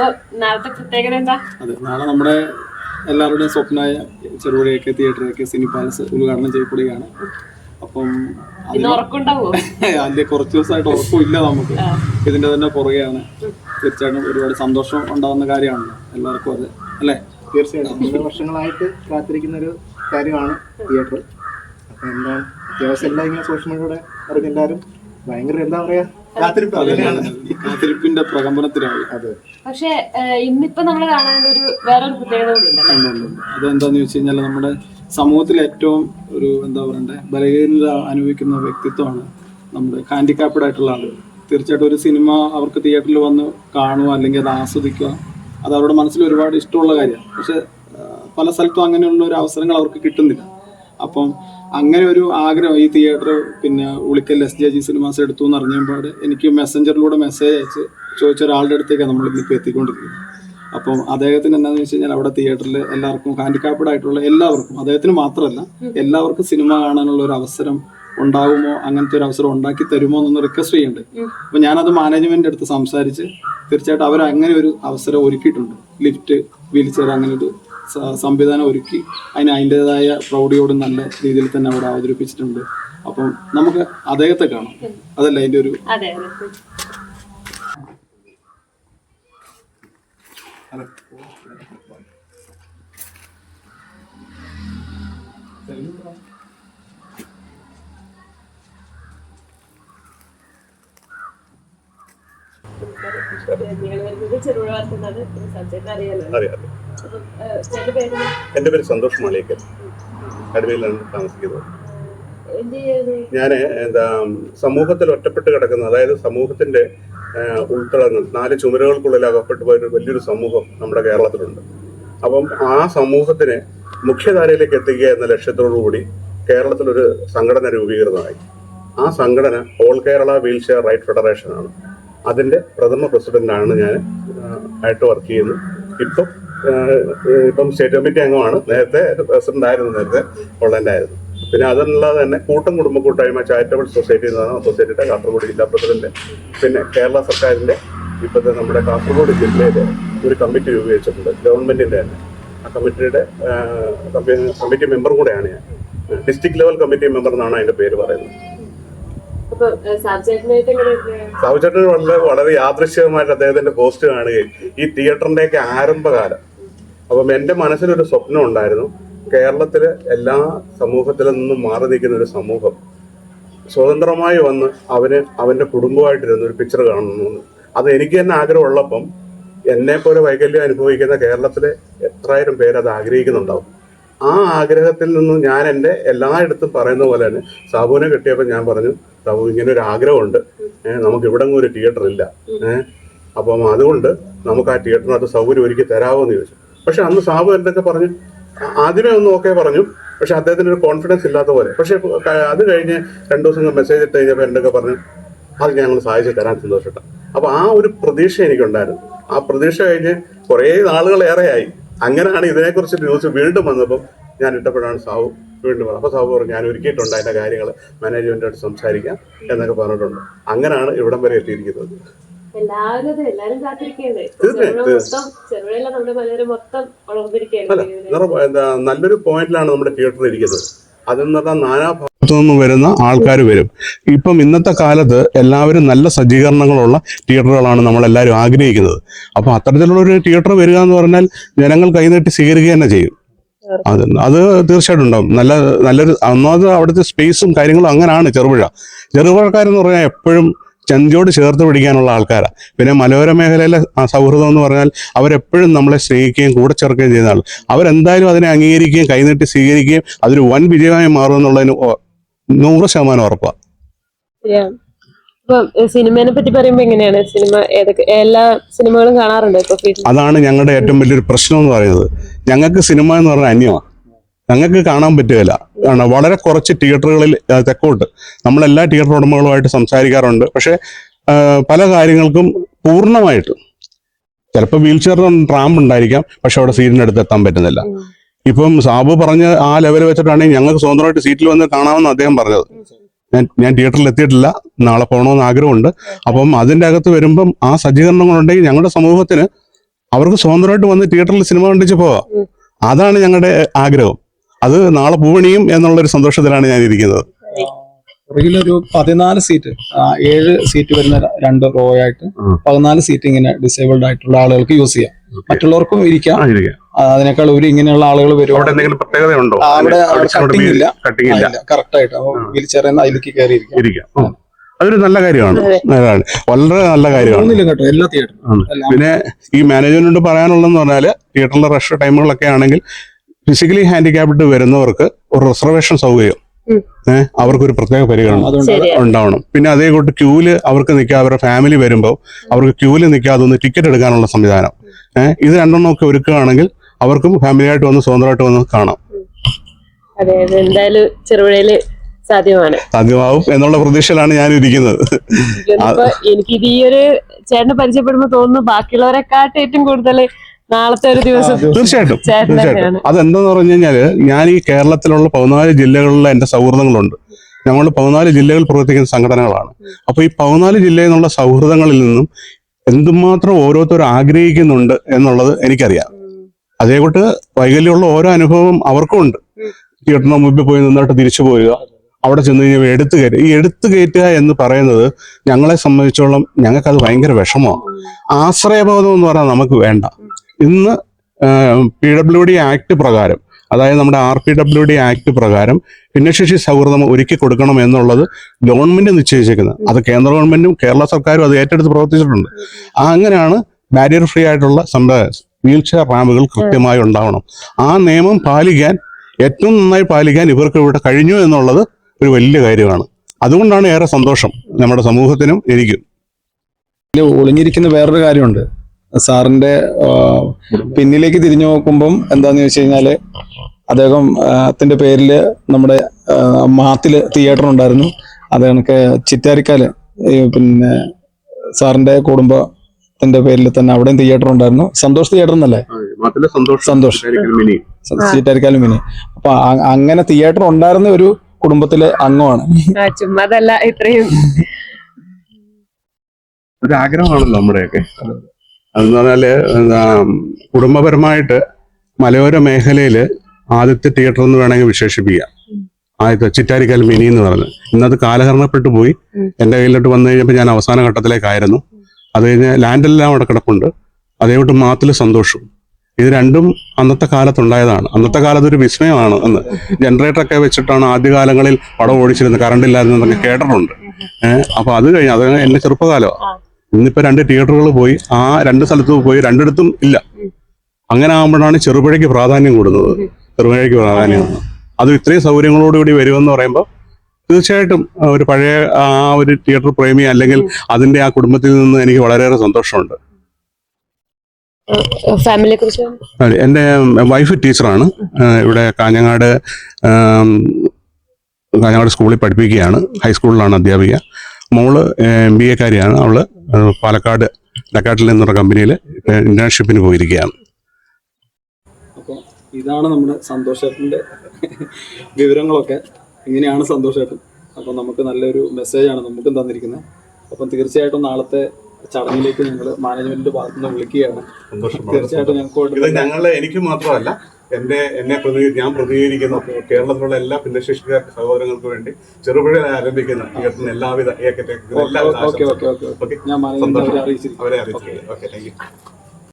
അപ്പൊ നാളത്തെ പ്രത്യേകത എന്താ? അതെ നാളെ നമ്മുടെ എല്ലാവരുടെയും സ്വപ്നമായ ചെറുപുഴയൊക്കെ തിയേറ്ററൊക്കെ സിനി പാലസ് ഉദ്ഘാടനം ചെയ്യപ്പെടുകയാണ്. അപ്പം ഇന്ന് ഉറക്കുണ്ടാവോ അതിന്റെ കുറച്ച് ദിവസമായിട്ട് ഉറപ്പില്ല നമുക്ക്. ഇതിന്റെ തന്നെ പുറകെയാണ് തീർച്ചയായിട്ടും ഒരുപാട് സന്തോഷം ഉണ്ടാകുന്ന കാര്യമാണ് എല്ലാവർക്കും അത് അല്ലേ? തീർച്ചയായിട്ടും. വർഷങ്ങളായിട്ട് കാത്തിരിക്കുന്ന ഒരു കാര്യമാണ് തിയേറ്റർ. അപ്പൊ എന്താ അത്യാവശ്യം എല്ലാം ഇങ്ങനെ സോഷ്യൽ മീഡിയയുടെ അറിഞ്ഞെല്ലാവരും ഭയങ്കര എന്താ പറയാ കാത്തിരിപ്പ് കാത്തിരിപ്പിന്റെ പ്രകമ്പനത്തിലാണ് അതെ. പക്ഷെ ഇന്നിപ്പോ നമ്മൾ കാണേണ്ട ഒരു വേറൊരു പ്രത്യേകത. അതെന്താന്ന് വെച്ച് കഴിഞ്ഞാൽ നമ്മുടെ സമൂഹത്തിൽ ഏറ്റവും ഒരു എന്താ പറയണ്ടേ ബലഹീനത അനുഭവിക്കുന്ന വ്യക്തിത്വമാണ് നമ്മുടെ ഹാൻഡിക്കാപ്ഡ് ആയിട്ടുള്ള ആളുകൾ തീർച്ചയായിട്ടും ഒരു സിനിമ അവർക്ക് തിയേറ്ററിൽ വന്ന് കാണുക അല്ലെങ്കിൽ അത് ആസ്വദിക്കുക അത് അവരുടെ മനസ്സിൽ ഒരുപാട് ഇഷ്ടമുള്ള കാര്യമാണ്. പക്ഷെ പല സ്ഥലത്തും അങ്ങനെയുള്ള ഒരു അവസരങ്ങൾ അവർക്ക് കിട്ടുന്നില്ല. അപ്പം അങ്ങനെ ഒരു ആഗ്രഹം ഈ തിയേറ്റർ പിന്നെ Ulikkal S J G cinemas എടുത്തു എന്ന് അറിഞ്ഞപ്പോൾ എനിക്ക് മെസ്സഞ്ചറിലൂടെ മെസ്സേജ് അയച്ച് ചോദിച്ച ഒരാളുടെ അടുത്തേക്കാണ് നമ്മൾ ഇന്നിപ്പോൾ എത്തിക്കൊണ്ടിരിക്കുന്നത്. അപ്പം അദ്ദേഹത്തിന് എന്താണെന്ന് വെച്ച് കഴിഞ്ഞാൽ അവിടെ തിയേറ്ററിൽ എല്ലാവർക്കും ഹാൻഡിക്കാപ്പഡ് ആയിട്ടുള്ള എല്ലാവർക്കും അദ്ദേഹത്തിന് മാത്രമല്ല എല്ലാവർക്കും സിനിമ കാണാനുള്ള ഒരു അവസരം ഉണ്ടാകുമോ അങ്ങനത്തെ ഒരു അവസരം ഉണ്ടാക്കി തരുമോ എന്നൊന്ന് റിക്വസ്റ്റ് ചെയ്യുന്നുണ്ട്. അപ്പൊ ഞാനത് മാനേജ്മെന്റ് അടുത്ത് സംസാരിച്ച് തീർച്ചയായിട്ടും അവർ അങ്ങനെ ഒരു അവസരം ഒരുക്കിയിട്ടുണ്ട്. ലിഫ്റ്റ് വീൽ ചെയർ അങ്ങനെ ഒരു സംവിധാനം ഒരുക്കി. അതിന് അതിന്റെതായ പ്രൗഢിയോടും നല്ല രീതിയിൽ തന്നെ അവിടെ അവതരിപ്പിച്ചിട്ടുണ്ട്. അപ്പം നമുക്ക് അദ്ദേഹത്തെ കാണാം. അതല്ല അതിന്റെ ഒരു ചെറുപുഴ വളർത്തുന്നത് സബ്ജക്ട് അറിയാലോ എന്റെ പേര് സന്തോഷ് മാളിക്കൽ കടുവയിലാണ് താമസിക്കുന്നത്. ഞാൻ എന്താ സമൂഹത്തിൽ ഒറ്റപ്പെട്ട് കിടക്കുന്ന അതായത് സമൂഹത്തിന്റെ ഉൾത്തളങ്ങൾ നാല് ചുമരുകൾക്കുള്ളിൽ അകപ്പെട്ടു പോയ വലിയൊരു സമൂഹം നമ്മുടെ കേരളത്തിലുണ്ട്. അപ്പം ആ സമൂഹത്തിനെ മുഖ്യധാരയിലേക്ക് എത്തിക്കുക എന്ന ലക്ഷ്യത്തോടുകൂടി കേരളത്തിലൊരു സംഘടന രൂപീകൃതമായി. ആ സംഘടന all Kerala wheelchair right federation ആണ് അതിന്റെ പ്രഥമ പ്രസിഡന്റാണ് ഞാൻ ആയിട്ട് വർക്ക് ചെയ്യുന്നത് ഇപ്പം ഇപ്പം സ്റ്റേറ്റ് കമ്മിറ്റി അംഗമാണ്. നേരത്തെ പ്രസിഡന്റ് ആയിരുന്നു നേരത്തെ ഓൺലൈനായിരുന്നു പിന്നെ അതല്ലാതെ തന്നെ കൂട്ടം കുടുംബ കൂട്ടായ്മ ചാരിറ്റബിൾ സൊസൈറ്റി എന്നാണ് സൊസൈറ്റിയുടെ കാസർഗോഡ് ജില്ലാ പ്രസിഡന്റ് പിന്നെ കേരള സർക്കാരിന്റെ ഇപ്പോഴത്തെ നമ്മുടെ കാസർഗോഡ് ജില്ലയിലെ ഒരു കമ്മിറ്റി രൂപീകരിച്ചിട്ടുണ്ട് ഗവൺമെന്റിന്റെ തന്നെ. ആ കമ്മിറ്റിയുടെ കമ്മിറ്റി മെമ്പർ കൂടെയാണ് ഞാൻ. ഡിസ്ട്രിക്ട് ലെവൽ കമ്മിറ്റി മെമ്പർ എന്നാണ് അതിന്റെ പേര് പറയുന്നത്. സാബുചേട്ടന് വളരെ വളരെ യാദൃശ്യമായിട്ട് അദ്ദേഹത്തിന്റെ പോസ്റ്റ് കാണുകയും ഈ തിയേറ്ററിന്റെയൊക്കെ ആരംഭകാലം അപ്പം എന്റെ മനസ്സിലൊരു സ്വപ്നം ഉണ്ടായിരുന്നു. കേരളത്തിലെ എല്ലാ സമൂഹത്തിൽ നിന്നും മാറി നിൽക്കുന്ന ഒരു സമൂഹം സ്വതന്ത്രമായി വന്ന് അവന് അവന്റെ കുടുംബമായിട്ടിരുന്ന ഒരു പിക്ചർ കാണണമെന്ന്. അത് എനിക്ക് തന്നെ ആഗ്രഹമുള്ളപ്പം എന്നെ പോലെ വൈകല്യം അനുഭവിക്കുന്ന കേരളത്തിലെ എത്രായിരം പേര് അത് ആഗ്രഹിക്കുന്നുണ്ടാവും. ആ ആഗ്രഹത്തിൽ നിന്ന് ഞാൻ എന്റെ എല്ലായിടത്തും പറയുന്ന പോലെ തന്നെ സാബുവിനെ കിട്ടിയപ്പോൾ ഞാൻ പറഞ്ഞു സാബു ഇങ്ങനെ ഒരു ആഗ്രഹമുണ്ട് നമുക്ക് ഇവിടെ ഒരു തിയേറ്റർ ഇല്ല. അപ്പം അതുകൊണ്ട് നമുക്ക് ആ തിയേറ്ററിനകത്ത് സൗകര്യം ഒരുക്കി തരാമോ എന്ന് ചോദിച്ചു. പക്ഷെ അന്ന് സാബു എന്തൊക്കെ പറഞ്ഞു? ആദ്യമേ ഒന്ന് ഓക്കെ പറഞ്ഞു. പക്ഷെ അദ്ദേഹത്തിന് ഒരു കോൺഫിഡൻസ് ഇല്ലാത്ത പോലെ. പക്ഷെ അത് കഴിഞ്ഞ് രണ്ടു ദിവസം മെസ്സേജ് ഇട്ട് കഴിഞ്ഞപ്പോൾ എന്തൊക്കെ പറഞ്ഞു? അത് ഞങ്ങൾ സഹായിച്ചു തരാൻ സന്തോഷിട്ട. അപ്പൊ ആ ഒരു പ്രതീക്ഷ എനിക്കുണ്ടായിരുന്നു. ആ പ്രതീക്ഷ കഴിഞ്ഞ് കുറേ നാളുകളേറെയായി അങ്ങനെയാണ് ഇതിനെക്കുറിച്ച് ന്യൂസ് വീണ്ടും വന്നപ്പോൾ ഞാൻ ഇട്ടപ്പോഴാണ് സാവു വീണ്ടും വന്നത്. അപ്പോൾ സാവു പറഞ്ഞു ഞാൻ ഒരുക്കിയിട്ടുണ്ട് അതിന്റെ കാര്യങ്ങൾ മാനേജ്മെന്റോട് സംസാരിക്കാം എന്നൊക്കെ പറഞ്ഞിട്ടുണ്ട്. അങ്ങനെയാണ് ഇവിടം വരെ എത്തിയിരിക്കുന്നത്. എല്ലാവരും എല്ലാരും കാത്തിരിക്കണ്ടേ മൊത്തം നമ്മുടെ മൊത്തം ഉണർന്നിരിക്കുകയാണ് നല്ലൊരു പോയിന്റിലാണ് നമ്മുടെ തിയേറ്റർ ഇരിക്കുന്നത്. അതെന്ന് പറഞ്ഞാൽ നാനാ ഭാഗത്തു നിന്നും വരുന്ന ആൾക്കാർ വരും. ഇപ്പം ഇന്നത്തെ കാലത്ത് എല്ലാവരും നല്ല സജ്ജീകരണങ്ങളുള്ള തിയേറ്ററുകളാണ് നമ്മൾ എല്ലാവരും ആഗ്രഹിക്കുന്നത്. അപ്പം അത്തരത്തിലുള്ള ഒരു തിയേറ്റർ വരിക എന്ന് പറഞ്ഞാൽ ജനങ്ങൾ കൈനീട്ടി സ്വീകരിക്കുക തന്നെ ചെയ്യും. അത് അത് തീർച്ചയായിട്ടും ഉണ്ടാവും. നല്ല നല്ലൊരു ഒന്നാമത് അവിടുത്തെ സ്പേസും കാര്യങ്ങളും അങ്ങനെയാണ് ചെറുപുഴ. ചെറുപുഴക്കാരെന്ന് പറഞ്ഞാൽ എപ്പോഴും ചന്തിയോട് ചേർത്ത് പിടിക്കാനുള്ള ആൾക്കാരാണ് പിന്നെ മലയോര മേഖലയിലെ സൗഹൃദം എന്ന് പറഞ്ഞാൽ അവരെപ്പോഴും നമ്മളെ സ്നേഹിക്കുകയും കൂടെ ചേർക്കുകയും ചെയ്യുന്ന ആൾ അവരെന്തായാലും അതിനെ അംഗീകരിക്കുകയും കൈനീട്ടി സ്വീകരിക്കുകയും അതൊരു വൻ വിജയമായി മാറും എന്നുള്ളതിന് നൂറ് ശതമാനം ഉറപ്പാണ് പറ്റി പറയുമ്പോൾ എങ്ങനെയാണ്? സിനിമ ഏതൊക്കെ എല്ലാ സിനിമകളും കാണാറുണ്ട് ഇപ്പൊ വീട്ടിൽ? അതാണ് ഞങ്ങളുടെ ഏറ്റവും വലിയൊരു പ്രശ്നം എന്ന് പറയുന്നത്. ഞങ്ങൾക്ക് സിനിമ എന്ന് പറഞ്ഞാൽ അന്യമാണ് ഞങ്ങൾക്ക് കാണാൻ പറ്റുകയില്ല. ആണ് വളരെ കുറച്ച് തിയേറ്ററുകളിൽ തെക്കോട്ട്. നമ്മളെല്ലാ തിയേറ്റർ ഉടമകളുമായിട്ട് സംസാരിക്കാറുണ്ട്. പക്ഷേ പല കാര്യങ്ങൾക്കും പൂർണമായിട്ട്. ചിലപ്പോൾ വീൽ ചെയർ റാമ്പ് ഉണ്ടായിരിക്കാം പക്ഷെ അവിടെ സീറ്റിന്റെ അടുത്ത് എത്താൻ പറ്റുന്നില്ല. ഇപ്പം സാബു പറഞ്ഞ ആ ലെവൽ വെച്ചിട്ടാണെങ്കിൽ ഞങ്ങൾക്ക് സ്വന്തമായിട്ട് സീറ്റിൽ വന്ന് കാണാമെന്ന് അദ്ദേഹം പറഞ്ഞത്. ഞാൻ ഞാൻ തിയേറ്ററിൽ എത്തിയിട്ടില്ല. നാളെ പോകണമെന്ന് ആഗ്രഹമുണ്ട്. അപ്പം അതിന്റെ അകത്ത് വരുമ്പം ആ സജ്ജീകരണങ്ങളുണ്ടെങ്കിൽ ഞങ്ങളുടെ സമൂഹത്തിന് അവർക്ക് സ്വതന്ത്രമായിട്ട് വന്ന് തിയേറ്ററിൽ സിനിമ കണ്ടിച്ച് പോവാം. അതാണ് ഞങ്ങളുടെ ആഗ്രഹം. അത് നാളെ പൂവണിയും എന്നുള്ളൊരു സന്തോഷത്തിലാണ് ഞാൻ ഇരിക്കുന്നത് ഒരു പതിനാല് സീറ്റ് ഏഴ് സീറ്റ് വരുന്ന രണ്ട് റോ ആയിട്ട്. പതിനാല് സീറ്റ് ഇങ്ങനെ ഡിസേബിൾഡ് ആയിട്ടുള്ള ആളുകൾക്ക് യൂസ് ചെയ്യാം. മറ്റുള്ളവർക്കും ഇരിക്കാം. അതിനേക്കാൾ ഒരു ഇങ്ങനെയുള്ള ആളുകൾ വരും അവിടെ കട്ടിംഗ് ഇല്ല. കട്ടിങ് ഇല്ല. കറക്റ്റ് ആയിട്ട്. വീൽ ചെയർ അതിലേക്ക് കയറി ഇരിക്കാം. ഇരിക്കാം. അതൊരു നല്ല കാര്യമാണ്. വളരെ നല്ല കാര്യമാണ്. പിന്നെ ഈ മാനേജ്മെന്റിനോട് പറയാനുള്ളതെന്ന് പറഞ്ഞാൽ തിയേറ്ററിലെ റഷ് ടൈമുകളൊക്കെ ആണെങ്കിൽ ഫിസിക്കലി ഹാൻഡിക്യാപ്ഡ് വരുന്നവർക്ക് ഒരു റിസർവേഷൻ സൗകര്യം. ഏഹ് അവർക്കൊരു പ്രത്യേക പരിഗണന ഉണ്ടാവണം. പിന്നെ അതേ കൂട്ട് ക്യൂൽ അവർക്ക് നിൽക്കാതെ അവരുടെ ഫാമിലി വരുമ്പോൾ അവർക്ക് ക്യൂൽ നിൽക്കാതെ ഒന്ന് ടിക്കറ്റ് എടുക്കാനുള്ള സംവിധാനം. ഏഹ് ഇത് രണ്ടെണ്ണമൊക്കെ ഒരുക്കുകയാണെങ്കിൽ അവർക്കും ഫാമിലിയായിട്ട് വന്ന് സ്വതന്ത്രമായിട്ട് വന്ന് കാണാം. അതെ അതെ എന്തായാലും ചെറുപുഴയിൽ സാധ്യമാണ്. സാധ്യമാവും എന്നുള്ള പ്രതീക്ഷയിലാണ് ഞാൻ ഇരിക്കുന്നത് ഇപ്പൊ എനിക്ക് ഇത് ഈ ഒരു ചേട്ടനെ പരിചയപ്പെടുമ്പോ തോന്നുന്നു ബാക്കിയുള്ളവരെക്കാട്ട് ഏറ്റവും കൂടുതൽ നാളത്തെ ഒരു ദിവസം. തീർച്ചയായിട്ടും തീർച്ചയായിട്ടും. അതെന്താന്ന് പറഞ്ഞു കഴിഞ്ഞാൽ ഞാൻ ഈ കേരളത്തിലുള്ള പതിനാല് ജില്ലകളിലെ എന്റെ സൗഹൃദങ്ങളുണ്ട്. ഞങ്ങൾ പതിനാല് ജില്ലകൾ പ്രവർത്തിക്കുന്ന സംഘടനകളാണ്. അപ്പൊ ഈ പതിനാല് ജില്ലയിൽ നിന്നുള്ള സൗഹൃദങ്ങളിൽ നിന്നും എന്തുമാത്രം ഓരോരുത്തർ ആഗ്രഹിക്കുന്നുണ്ട് എന്നുള്ളത് എനിക്കറിയാം. അതേകൂട്ട് വൈകല്യമുള്ള ഓരോ അനുഭവം അവർക്കും ഉണ്ട്. തിയേറ്ററിന് മുമ്പിൽ പോയി നിന്നിട്ട് തിരിച്ചു പോരുക അവിടെ ചെന്ന് കഴിഞ്ഞാൽ എടുത്തു കയറ്റുക. ഈ എടുത്തു കയറ്റുക എന്ന് പറയുന്നത് ഞങ്ങളെ സംബന്ധിച്ചോളം ഞങ്ങൾക്കത് ഭയങ്കര വിഷമമാണ്. ആശ്രയബോധം എന്ന് പറഞ്ഞാൽ നമുക്ക് വേണ്ട. ഇന്ന് പി ഡബ്ല്യു ഡി ആക്ട് പ്രകാരം അതായത് നമ്മുടെ R P W D act പ്രകാരം ഭിന്നശേഷി സൗഹൃദം ഒരുക്കി കൊടുക്കണം എന്നുള്ളത് ഗവൺമെന്റ് നിശ്ചയിച്ചിരിക്കുന്നത്. അത് കേന്ദ്ര ഗവൺമെന്റും കേരള സർക്കാരും അത് ഏറ്റെടുത്ത് പ്രവർത്തിച്ചിട്ടുണ്ട്. ആ അങ്ങനെയാണ് ബാരിയർ ഫ്രീ ആയിട്ടുള്ള സമ്പ്രദായം വീൽ ചെയർ റാമ്പുകൾ കൃത്യമായി ഉണ്ടാവണം. ആ നിയമം പാലിക്കാൻ ഏറ്റവും നന്നായി പാലിക്കാൻ ഇവർക്ക് ഇവിടെ കഴിഞ്ഞു എന്നുള്ളത് ഒരു വലിയ കാര്യമാണ്. അതുകൊണ്ടാണ് ഏറെ സന്തോഷം നമ്മുടെ സമൂഹത്തിനും എനിക്കും. ഒളിഞ്ഞിരിക്കുന്ന വേറൊരു കാര്യമുണ്ട്. സാറിന്റെ പിന്നിലേക്ക് തിരിഞ്ഞു നോക്കുമ്പം എന്താന്ന് ചോദിച്ചു കഴിഞ്ഞാൽ അദ്ദേഹം അതിന്റെ ത്തിന്റെ പേരിൽ നമ്മുടെ മാത്തിൽ തിയേറ്റർ ഉണ്ടായിരുന്നു അത് കണക്ക് ചിറ്റാരിക്കാൽ പിന്നെ സാറിന്റെ കുടുംബത്തിന്റെ പേരിൽ തന്നെ അവിടെയും തിയേറ്റർ ഉണ്ടായിരുന്നു സന്തോഷ് തിയേറ്റർ എന്നല്ലേ? സന്തോഷം ചിറ്റാരിക്കാലും മിനി. അപ്പൊ അങ്ങനെ തിയേറ്റർ ഉണ്ടായിരുന്ന ഒരു കുടുംബത്തിലെ അംഗമാണ്. ചുമ്മാതല്ല ഇത്രയും. ഒരു ആഗ്രഹമാണല്ലോ നമ്മുടെയൊക്കെ. അതെന്ന് പറഞ്ഞാൽ എന്താ കുടുംബപരമായിട്ട് മലയോര മേഖലയിൽ ആദ്യത്തെ തിയേറ്റർ എന്ന് വേണമെങ്കിൽ വിശേഷിപ്പിക്കാം. ആദ്യത്തെ ചിറ്റാരിക്കാൽ മിനി എന്ന് പറഞ്ഞ്. ഇന്നത് കാലഹരണപ്പെട്ടു പോയി. എന്റെ എന്റെ കയ്യിലോട്ട് വന്നു കഴിഞ്ഞപ്പോൾ ഞാൻ അവസാന ഘട്ടത്തിലേക്കായിരുന്നു. അത് കഴിഞ്ഞ് ലാൻഡെല്ലാം അവിടെ കിടപ്പുണ്ട്. അതേവിട്ട് മാത്തിൽ സന്തോഷവും. ഇത് രണ്ടും അന്നത്തെ കാലത്തുണ്ടായതാണ്. അന്നത്തെ കാലത്ത് ഒരു വിസ്മയമാണ് അന്ന്. ജനറേറ്റർ ഒക്കെ വെച്ചിട്ടാണ് ആദ്യകാലങ്ങളിൽ പടം ഓടിച്ചിരുന്നത്. കറണ്ട് ഇല്ലായിരുന്നതൊക്കെ കേട്ടിട്ടുണ്ട്. ഏഹ് അപ്പൊ അത് കഴിഞ്ഞ് അത് എന്റെ ചെറുപ്പകാലമാണ് ഇന്നിപ്പോ രണ്ട് തിയേറ്ററുകൾ പോയി ആ രണ്ട് സ്ഥലത്ത് പോയി രണ്ടിടത്തും ഇല്ല. അങ്ങനെ ആകുമ്പോഴാണ് ചെറുപുഴയ്ക്ക് പ്രാധാന്യം കൂടുന്നത്. ചെറുപുഴയ്ക്ക് പ്രാധാന്യം. അത്. ഇത്രയും സൗകര്യങ്ങളോടുകൂടി വരുമെന്ന് പറയുമ്പോൾ തീർച്ചയായിട്ടും ഒരു പഴയ ആ ഒരു തിയേറ്റർ പ്രേമി അല്ലെങ്കിൽ അതിന്റെ ആ കുടുംബത്തിൽ നിന്ന് എനിക്ക് വളരെയേറെ സന്തോഷമുണ്ട്. ഫാമിലിയെ കുറിച്ച് അതെ, എന്റെ വൈഫ് ടീച്ചറാണ് ഇവിടെ കാഞ്ഞങ്ങാട് കാഞ്ഞങ്ങാട് സ്കൂളിൽ പഠിപ്പിക്കുകയാണ്. ഹൈസ്കൂളിലാണ് അധ്യാപിക. മോൾ എം ബി എക്കാരിയാണ് അവൾ ആ, പാലക്കാട് ഡക്കാട്ടിൽ നിന്നുള്ള കമ്പനിയിൽ ഇന്റേൺഷിപ്പിന് പോയിരിക്കുകയാണ്. അപ്പോൾ ഇതാണ് നമ്മുടെ സന്തോഷേട്ടന്റെ വിവരങ്ങളൊക്കെ. ഇങ്ങനെയാണ് സന്തോഷേട്ടൻ. അപ്പം നമുക്ക് നല്ലൊരു മെസ്സേജാണ് നമുക്കും തന്നിരിക്കുന്നത്. അപ്പം തീർച്ചയായിട്ടും നാളത്തെ ചടങ്ങിലേക്ക് ഞങ്ങൾ മാനേജ്മെന്റിന്റെ ഭാഗത്തുനിന്ന് വിളിക്കുകയാണ്. തീർച്ചയായിട്ടും ഇത് ഞങ്ങൾക്ക് ഞങ്ങളെ എനിക്ക് മാത്രമല്ല എന്റെ എന്നെ പ്രതി ഞാൻ പ്രതികരിക്കുന്ന കേരളത്തിലുള്ള എല്ലാ ഭിന്നശേഷിക്കാർ സഹോദരങ്ങൾക്ക് വേണ്ടി ചെറുപുഴ ആരംഭിക്കുന്ന. തിയേറ്ററിന് എല്ലാവിധ ഏക്കറ്റ എല്ലാവിധ ഓക്കെ ആശംസകളും. Okay okay. ഓക്കെ ഞാൻ മാനേജ്മെന്റ് അവരെ സന്തോഷം. അറിയിച്ചിരിക്കും അവരെ അറിയിച്ചു ഓക്കെ താങ്ക് യു.